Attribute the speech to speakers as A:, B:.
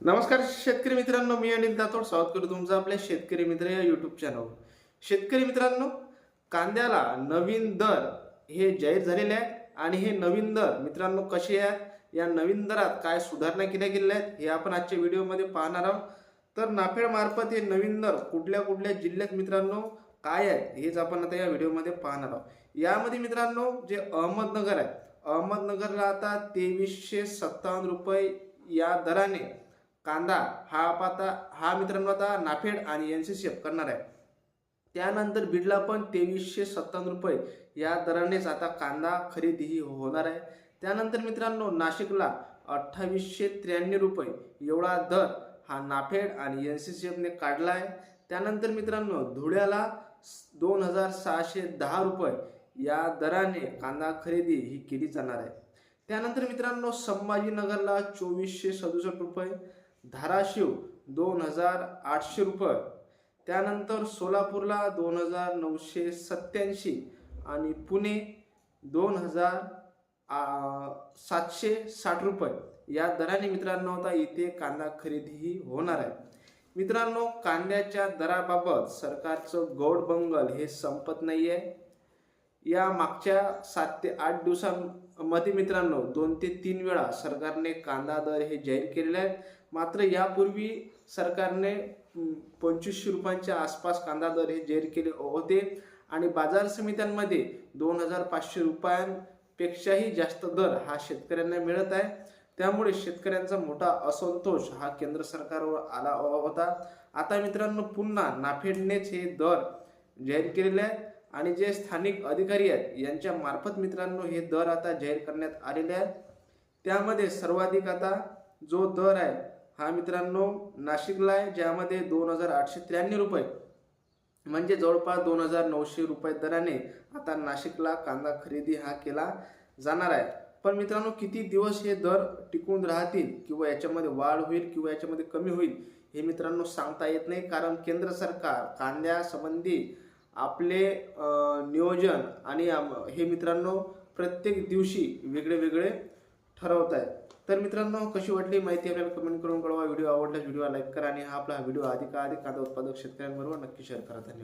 A: नमस्कार शेतकरी मित्रांनो मी अनिल दातोड. स्वागत करतो तुमचं आपल्या शेतकरी मित्र या युट्यूब चॅनल शेतकरी मित्रांनो कांद्याला नवीन दर हे जाहीर झालेले आहेत आणि हे नवीन दर मित्रांनो कसे आहेत या नवीन दरात काय सुधारणा केल्या गेलेल्या आहेत हे आपण आजच्या व्हिडिओमध्ये पाहणार आहोत. तर नाफेड मार्फत हे नवीन दर कुठल्या कुठल्या जिल्ह्यात मित्रांनो काय आहेत हेच आपण आता या व्हिडिओमध्ये पाहणार आहोत. यामध्ये मित्रांनो जे अहमदनगर आहे अहमदनगरला आता तेवीसशे सत्तावन्न रुपये या दराने कांदा हा आता हा मित्रांनो आता नाफेड आणि एन सी सी एफ करणार आहे. त्यानंतर बीडला पण तेवीसशे सत्तावन्न रुपये या दरानेच आता कांदा खरेदी ही होणार आहे. त्यानंतर मित्रांनो नाशिकला अठ्ठावीसशे त्र्याण्णव रुपये एवढा दर हा नाफेड आणि एन सी सी एफने काढला आहे. त्यानंतर मित्रांनो धुळ्याला दोन हजार सहाशे दहा रुपये या दराने कांदा खरेदी ही केली जाणार आहे. त्यानंतर मित्रांनो संभाजीनगरला चोवीसशे सदुसष्ट रुपये धाराशिव दोन हजार आठशे रुपये. त्यानंतर सोलापूरला दोन हजार नऊशे सत्याऐंशी आणि पुणे दोन हजार सातशे साठ रुपये. या दराने मित्रांनो आता इथे कांदा खरेदीही होणार आहे. मित्रांनो कांद्याच्या दराबाबत सरकारचं गौड बंगल हे संपत नाही आहे या मागच्या सात ते आठ दिवसांमध्ये मित्रांनो दोन ते तीन वेळा सरकारने कांदा दर हे जाहीर केलेले आहेत. मात्र यापूर्वी सरकारने पंचवीसशे रुपयांच्या आसपास कांदा दर हे जाहीर केले होते आणि बाजार समित्यांमध्ये दोन हजार पाचशे रुपयांपेक्षाही जास्त दर हा शेतकऱ्यांना मिळत आहे. त्यामुळे शेतकऱ्यांचा मोठा असंतोष हा केंद्र सरकारवर आला होता. आता मित्रांनो पुन्हा नाफेडनेच हे दर जाहीर केलेले आहेत. आणि जे स्थानिक अधिकारी आहेत यांच्या मार्फत मित्रांनो हे दर आता जाहीर करण्यात आलेले आहेत. त्यामध्ये सर्वाधिक आता जो दर आहे हा मित्रांनो नाशिकला आहे ज्यामध्ये दोन हजार आठशे त्र्याण्णव रुपये म्हणजे जवळपास दोन हजार नऊशे रुपये दराने आता नाशिकला कांदा खरेदी हा केला जाणार आहे. पण मित्रांनो किती दिवस हे दर टिकून राहतील किंवा याच्यामध्ये वाढ होईल किंवा याच्यामध्ये कमी होईल हे मित्रांनो सांगता येत नाही. कारण केंद्र सरकार कांद्यासंबंधी आपले नियोजन आणि हे मित्रांनो प्रत्येक दिवशी वेगळे वेगळे ठरवत आहेत तर मित्रांनो कशी वाटली माहिती आपल्याला कमेंट करून कळवा. व्हिडिओ आवडल्यास व्हिडिओ लाईक करा आणि हा आपला व्हिडिओ अधिकाधिक अधिक कांदा उत्पादक शेतकऱ्यांबरोबर नक्की शेअर करा. धन्यवाद.